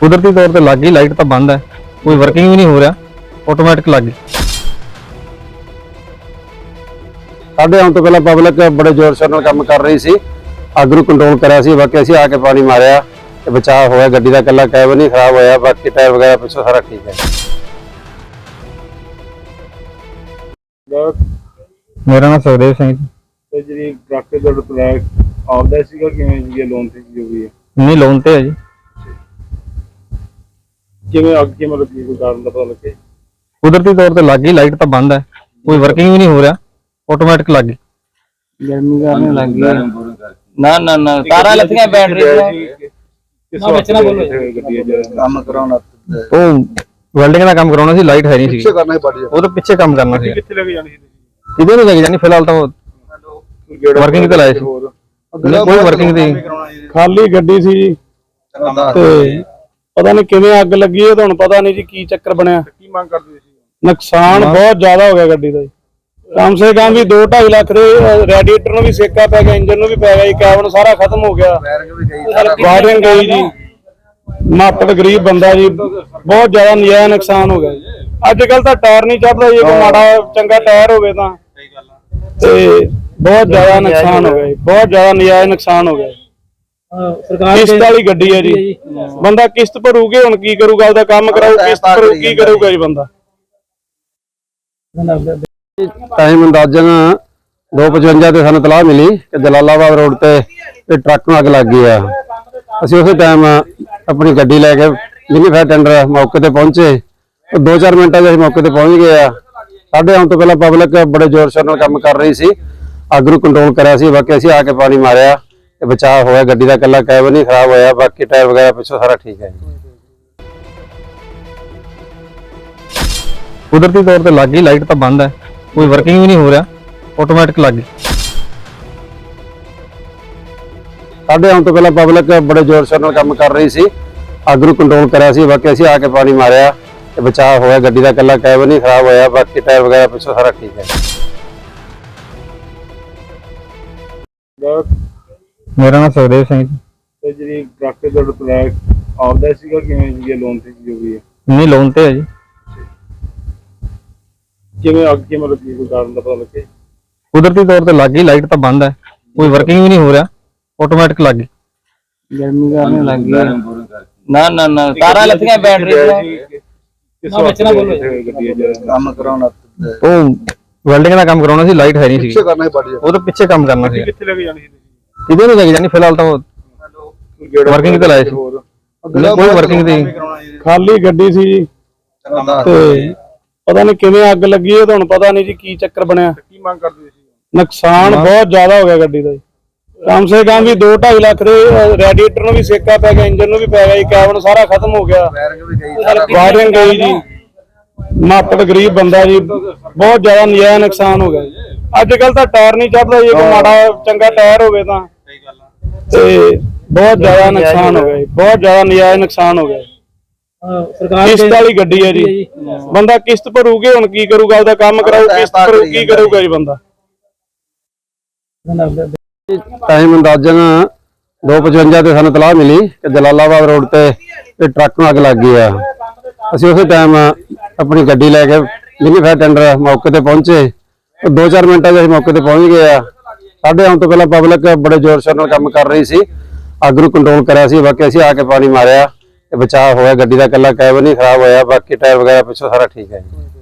ਕੁਦਰਤੀ ਤੌਰ ਤੇ ਲੱਗ ਗਈ ਲਾਈਟ ਤਾਂ ਬੰਦ ਹੈ। ਕੋਈ ਵਰਕਿੰਗ ਵੀ ਨਹੀਂ ਹੋ ਰਿਹਾ। ਆਟੋਮੈਟਿਕ ਲੱਗ ਗਈ। ਸਾਡੇ ਆਉਣ ਤੋਂ ਪਹਿਲਾਂ ਪਬਲਿਕ ਬੜੇ ਜ਼ੋਰ ਸ਼ੋਰ ਨਾਲ ਕੰਮ ਕਰ ਰਹੀ ਸੀ। ਅੱਗ ਨੂੰ ਕੰਟਰੋਲ ਕਰਿਆ ਸੀ ਬਾਕੀ ਅਸੀਂ ਆ ਕੇ ਪਾਣੀ ਮਾਰਿਆ। ਤੇ ਬਚਾਅ ਹੋਇਆ ਗੱਡੀ ਦਾ ਇਕੱਲਾ ਕੈਬਨ ਹੀ ਖਰਾਬ ਹੋਇਆ। ਬਾਕੀ ਟਾਇਰ ਵਗੈਰਾ ਪਿੱਛੋਂ ਸਾਰਾ ਠੀਕ ਹੈ। ਮੇਰਾ ਨਾਮ ਸੁਖਦੇਵ ਸਿੰਘ ਜੀ। ਤੇ ਜਿਹੜੀ ਟਰੱਕ ਦੇ ਟਰੈਕ ਆਉਂਦਾ ਸੀਗਾ ਕਿਵੇਂ ਜੀ ਇਹ ਲੋਨ ਤੇ ਜੋ ਵੀ ਹੈ? ਨਹੀਂ ਲੋਨ ਤੇ ਹੈ ਜੀ। ਕਿਵੇਂ ਅੱਗ ਕੇ ਮਤਲਬ ਕੀ ਕੋਈ ਕਾਰਨ ਦਾ ਪਤਾ ਲੱਗੇ? ਕੁਦਰਤੀ ਤੌਰ ਤੇ ਲੱਗ ਗਈ ਲਾਈਟ ਤਾਂ ਬੰਦ ਹੈ। ਕੋਈ ਵਰਕਿੰਗ ਵੀ ਨਹੀਂ ਹੋ ਰਿਹਾ ਆਟੋਮੈਟਿਕ ਲੱਗ ਗਈ। ਗਰਮੀ ਕਰਨੇ ਲੱਗ ਗਈ ਨਾ ਨਾ ਨਾ ਤਾਰਾਂ ਲੱਥੀਆਂ ਬੈਟਰੀ ਦੀਆਂ। ਕਿਸ ਵਾਸਤੇ ਗੱਡੀ ਜਿਹੜਾ ਕੰਮ ਕਰਾਉਣਾ ਉਹ ਵੈਲਡਿੰਗ ਦਾ ਕੰਮ ਕਰਾਉਣਾ ਸੀ ਲਾਈਟ ਹੈ ਨਹੀਂ ਸੀ। ਕਰਨਾ ਹੀ ਪੜੀ ਉਹ ਤਾਂ ਪਿੱਛੇ ਕੰਮ ਕਰਨਾ ਸੀ। ਕਿੱਥੇ ਲੈ ਕੇ ਜਾਣੀ ਸੀ ਤੁਸੀਂ? ਕਿਤੇ ਨਹੀਂ ਲੈ ਕੇ ਜਾਣੀ ਫਿਲਹਾਲ ਤਾਂ ਉਹ ਕੋਈ ਗੇੜਾ Working ਤੇ ਲਾਏ ਸੀ। ਹੋਰ। ਨਹੀਂ, ਕੋਈ ਵਰਕਿੰਗ ਦੀ ਖਾਲੀ ਗੱਡੀ ਸੀ। ਜੀ ਤੇ ਪਤਾ ਨਹੀਂ ਕਿਵੇਂ ਅੱਗ ਲੱਗੀ ਇਹ ਤੁਹਾਨੂੰ ਪਤਾ ਨਹੀਂ ਜੀ ਕੀ ਚੱਕਰ ਬਣਿਆ। ਕੀ ਮੰਗ ਕਰਦੇ ਸੀ ਨੁਕਸਾਨ ਬਹੁਤ ਜ਼ਿਆਦਾ ਹੋ ਗਿਆ ਗੱਡੀ ਦਾ ਜੀ। ਕਮ ਸੇ ਕਮ ਵੀ 2.5 ਲੱਖ ਦੇ ਰੈਡੀਏਟਰ ਨੂੰ ਵੀ ਸੇਕਾ ਪੈ ਗਿਆ ਇੰਜਨ ਨੂੰ ਵੀ ਪੈ ਗਿਆ ਜੀ ਕੈਬਨ ਸਾਰਾ ਖਤਮ ਹੋ ਗਿਆ। ਵਾਇਰਿੰਗ ਗਈ ਜੀ। ਮਾਪੜ ਗਰੀਬ ਬੰਦਾ ਜੀ ਬਹੁਤ ਜ਼ਿਆਦਾ ਨਜਾਇਜ਼ ਨੁਕਸਾਨ ਹੋ ਗਿਆ ਜੀ। ਅੱਜ ਕੱਲ ਤਾਂ ਟਾਇਰ ਨਹੀਂ ਚੱਲਦਾ ਜੀ ਕੋਈ ਮਾੜਾ ਚੰਗਾ ਟਾਇਰ ਹੋਵੇ ਤਾਂ। ਤੇ ਬਹੁਤ ਜ਼ਿਆਦਾ ਨੁਕਸਾਨ ਹੋ ਗਿਆ ਜੀ ਬਹੁਤ ਜ਼ਿਆਦਾ ਨਜਾਇਜ਼ ਨੁਕਸਾਨ ਹੋ ਗਿਆ ਜੀ ਕਿਸ਼ਤ ਵਾਲੀ ਗੱਡੀ ਹੈ ਜੀ। ਬੰਦਾ ਕਿਸ਼ਤ ਭਰੂਗੇ ਹੁਣ ਕੀ ਕਰੂਗਾ ਉਹਦਾ ਕੰਮ ਕਰਾਊ ਕਿਸ਼ਤ ਭਰੂ ਕੀ ਕਰੂਗਾ ਜੀ ਬੰਦਾ? ਟਾਈਮ ਅੰਦਾਜ਼ਨ 255 ਤੇ ਸਾਨੂੰ ਤਲਾਹ ਮਿਲੀ ਕਿ ਜਲਾਲਾਬਾਦ ਰੋਡ ਤੇ ਇਹ ਟਰੱਕ ਨੂੰ ਅੱਗ ਲੱਗ ਗਈ ਆ। ਅਸੀਂ ਉਸੇ ਟਾਈਮ ਆਪਣੀ ਗੱਡੀ ਲੈ ਕੇ ਜਿੰਨੀ ਫਾਇਰ ਟੈਂਡਰ ਮੌਕੇ ਤੇ ਪਹੁੰਚੇ। ਤੇ 2-4 ਮਿੰਟਾਂ 'ਚ ਅਸੀਂ ਮੌਕੇ ਤੇ ਪਹੁੰਚ ਗਏ ਆ। ਸਾਡੇ ਆਉਣ ਤੋਂ ਪਹਿਲਾਂ ਪਬਲਿਕ ਬੜੇ ਜ਼ੋਰ ਸ਼ੋਰ ਨਾਲ ਕੰਮ ਕਰ ਰਹੀ ਸੀ। ਅੱਗ ਨੂੰ ਕੰਟਰੋਲ ਕਰਿਆ ਸੀ ਬਾਕੀ ਅਸੀਂ ਆ ਕੇ ਪਾਣੀ ਮਾਰਿਆ। ਤੇ ਬਚਾਅ ਹੋਇਆ, ਗੱਡੀ ਦਾ ਇਕੱਲਾ ਕੈਬ ਹੀ ਖਰਾਬ ਹੋਇਆ, ਬਾਕੀ ਟਾਇਰ ਵਗੈਰਾ ਪਿੱਛੋਂ ਸਾਰਾ ਠੀਕ ਹੈ ਜੀ। ਕੁਦਰਤੀ ਤੌਰ ਤੇ ਲੱਗ ਗਈ ਲਾਈਟ ਤਾਂ ਬੰਦ ਹੈ, ਕੋਈ ਵਰਕਿੰਗ ਵੀ ਨਹੀਂ ਹੋ ਰਿਹਾ ਆਟੋਮੈਟਿਕ ਲੱਗ ਗਈ। ਸਾਡੇ ਆਉਣ ਤੋਂ ਪਹਿਲਾਂ ਪਬਲਿਕ ਬੜੇ ਜ਼ੋਰ ਸ਼ੋਰ ਨਾਲ ਕੰਮ ਕਰ ਰਹੀ ਸੀ, ਅੱਗ ਨੂੰ ਕੰਟਰੋਲ ਕਰਿਆ ਸੀ, ਬਾਕੀ ਅਸੀਂ ਆ ਕੇ ਪਾਣੀ ਮਾਰਿਆ ਤੇ ਬਚਾਅ ਹੋਇਆ, ਗੱਡੀ ਦਾ ਇਕੱਲਾ ਕੈਬ ਹੀ ਖਰਾਬ ਹੋਇਆ, ਬਾਕੀ ਟਾਇਰ ਵਗੈਰਾ ਪਿੱਛੋਂ ਸਾਰਾ ਠੀਕ ਹੈ। ਮੇਰਾ ਨਾਮ ਸੁਖਦੇਵ ਸਿੰਘ ਜੀ। ਤੇ ਜਿਹੜੀ ਟਰੱਕ ਦੇ ਟਰੈਕ ਆਉਂਦਾ ਸੀਗਾ ਕਿਵੇਂ ਜੀ ਇਹ ਲੋਨ ਤੇ ਜੋ ਵੀ ਹੈ? ਨਹੀਂ ਲੋਨ ਤੇ ਹੈ ਜੀ। ਕਿਵੇਂ ਅੱਗ ਕੇ ਮਤਲਬ ਕੀ ਕੋਈ ਕਾਰਨ ਦਾ ਪਤਾ ਲੱਗੇ? ਕੁਦਰਤੀ ਤੌਰ ਤੇ ਲੱਗ ਗਈ ਲਾਈਟ ਤਾਂ ਬੰਦ ਹੈ। ਕੋਈ ਵਰਕਿੰਗ ਵੀ ਨਹੀਂ ਹੋ ਰਿਹਾ। ਆਟੋਮੈਟਿਕ ਲੱਗ ਗਈ। ਗਰਮੀ ਕਰਨੇ ਲੱਗ ਗਈ ਨਾ ਨਾ ਨਾ ਤਾਰਾਂ ਲੱਥੀਆਂ ਬੈਟਰੀ ਦੀਆਂ। ਕਿਸ ਵਾਸਤੇ ਗੱਡੀ ਜਿਹੜਾ ਕੰਮ ਕਰਾਉਣਾ ਉਹ ਵੈਲਡਿੰਗ ਦਾ ਕੰਮ ਕਰਾਉਣਾ ਸੀ ਲਾਈਟ ਹੈ ਨਹੀਂ ਸੀ। ਕਰਨਾ ਹੀ ਪੜੀ ਉਹ ਤਾਂ ਪਿੱਛੇ ਕੰਮ ਕਰਨਾ ਸੀ। ਕਿੱਥੇ ਲੈ ਕੇ ਜਾਣੀ ਸੀ? ਕਿਤੇ ਨਹੀਂ ਲੈ ਕੇ ਜਾਣੀ ਫਿਲਹਾਲ ਤਾਂ Working ਤੇ ਲਾਏ ਸੀ। ਕੋਈ ਵਰਕਿੰਗ ਦੀ ਖਾਲੀ ਗੱਡੀ ਸੀ ਜੀ। ਤੇ ਪਤਾ ਨਹੀਂ ਕਿਵੇਂ ਅੱਗ ਲੱਗੀ ਇਹ ਤੁਹਾਨੂੰ ਪਤਾ ਨਹੀਂ ਜੀ ਕੀ ਚੱਕਰ ਬਣਿਆ। ਕੀ ਮੰਗ ਕਰਦੇ ਸੀ? ਨੁਕਸਾਨ ਬਹੁਤ ਜ਼ਿਆਦਾ ਹੋ ਗਿਆ ਗੱਡੀ ਦਾ ਜੀ। ਕਮ ਸੇ ਕਮ ਵੀ 2.5 ਲੱਖ ਦੇ ਰੈਡੀਏਟਰ ਨੂੰ ਵੀ ਸੇਕਾ ਪੈ ਗਿਆ ਇੰਜਨ ਨੂੰ ਵੀ ਪੈ ਗਿਆ ਜੀ ਕੈਬਨ ਸਾਰਾ ਖਤਮ ਹੋ ਗਿਆ। ਵਾਇਰਿੰਗ ਗਈ ਜੀ। ਮਾਪੜ ਗਰੀਬ ਬੰਦਾ ਜੀ ਬਹੁਤ ਜ਼ਿਆਦਾ ਨਜਾਇਜ਼ ਨੁਕਸਾਨ ਹੋ ਗਿਆ ਜੀ। ਅੱਜ ਕੱਲ ਤਾਂ ਟਾਇਰ ਨਹੀਂ ਚੱਲਦਾ ਜੀ ਕੋਈ ਮਾੜਾ ਚੰਗਾ ਟਾਇਰ ਹੋਵੇ ਤਾਂ। ਤੇ ਬਹੁਤ ਜ਼ਿਆਦਾ ਨੁਕਸਾਨ ਹੋ ਗਿਆ ਜੀ ਬਹੁਤ ਜ਼ਿਆਦਾ ਨਜਾਇਜ਼ ਨੁਕਸਾਨ ਹੋ ਗਿਆ ਜੀ। ਕਿਸ਼ਤ ਵਾਲੀ ਗੱਡੀ ਹੈ ਜੀ। ਬੰਦਾ ਕਿਸ਼ਤ ਭਰੂਗੇ ਹੁਣ ਕੀ ਕਰੂਗਾ ਉਹਦਾ ਕੰਮ ਕਰਾਊ ਕਿਸ਼ਤ ਭਰੂ ਕੀ ਕਰੂਗਾ ਜੀ। ਬੰਦਾ? ਟਾਈਮ ਅੰਦਾਜ਼ਨ 255 ਤੇ ਸਾਨੂੰ ਤਲਾਹ ਮਿਲੀ ਕਿ ਜਲਾਲਾਬਾਦ ਰੋਡ ਤੇ ਇਹ ਟਰੱਕ ਨੂੰ ਅੱਗ ਲੱਗ ਗਈ ਆ। ਅਸੀਂ ਉਸੇ ਟਾਈਮ ਆਪਣੀ ਗੱਡੀ ਲੈ ਕੇ ਜਿੰਨੀ ਫਾਇਰ ਟੈਂਡਰ ਮੌਕੇ ਤੇ ਪਹੁੰਚੇ। ਤੇ 2-4 ਮਿੰਟਾਂ 'ਚ ਅਸੀਂ ਮੌਕੇ ਤੇ ਪਹੁੰਚ ਗਏ ਆ। ਸਾਡੇ ਆਉਣ ਤੋਂ ਪਹਿਲਾਂ ਪਬਲਿਕ ਬੜੇ ਜ਼ੋਰ ਸ਼ੋਰ ਨਾਲ ਕੰਮ ਕਰ ਰਹੀ ਸੀ। ਅੱਗ ਨੂੰ ਕੰਟਰੋਲ ਕਰਿਆ ਸੀ, ਬਾਕੀ ਅਸੀਂ ਆ ਕੇ ਪਾਣੀ ਮਾਰਿਆ। ਤੇ ਬਚਾਅ ਹੋਇਆ, ਗੱਡੀ ਦਾ ਇਕੱਲਾ ਕੈਬ ਹੀ ਖਰਾਬ ਹੋਇਆ, ਬਾਕੀ ਟਾਇਰ ਵਗੈਰਾ ਪਿੱਛੋਂ ਸਾਰਾ ਠੀਕ ਹੈ ਜੀ।